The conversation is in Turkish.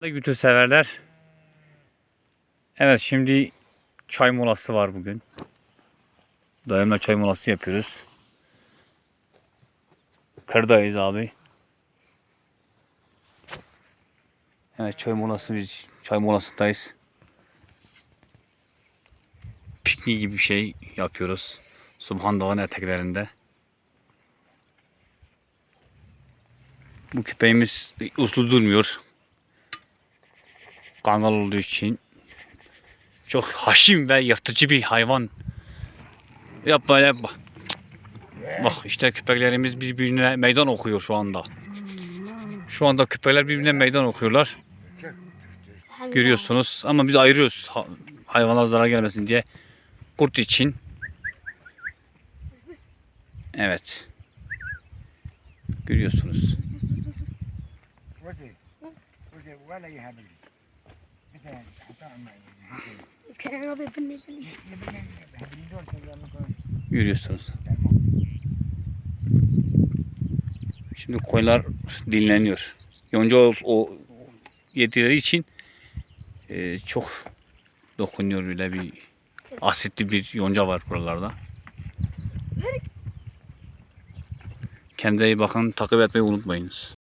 Gültür severler. Evet şimdi çay molası var bugün. Dayımla çay molası yapıyoruz. Kırdayız abi. Evet çay molası biz çay molasındayız. Piknik gibi bir şey yapıyoruz. Subhan Dağı'nın eteklerinde. Bu köpeğimiz uslu durmuyor. Kangal olduğu için çok haşim ve yırtıcı bir hayvan. Yapma yapma. Bak işte köpeklerimiz birbirine meydan okuyor şu anda. Şu anda köpekler birbirine meydan okuyorlar. Görüyorsunuz ama biz ayırıyoruz ha- hayvanlar zarar gelmesin diye. Kurt için. Evet. Görüyorsunuz. Yürüyorsunuz. Şimdi koylar dinleniyor. Yonca o, o yedileri için e, çok dokunuyor bile bir asitli bir yonca var buralarda. Kendinize iyi bakın. Takip etmeyi unutmayınız.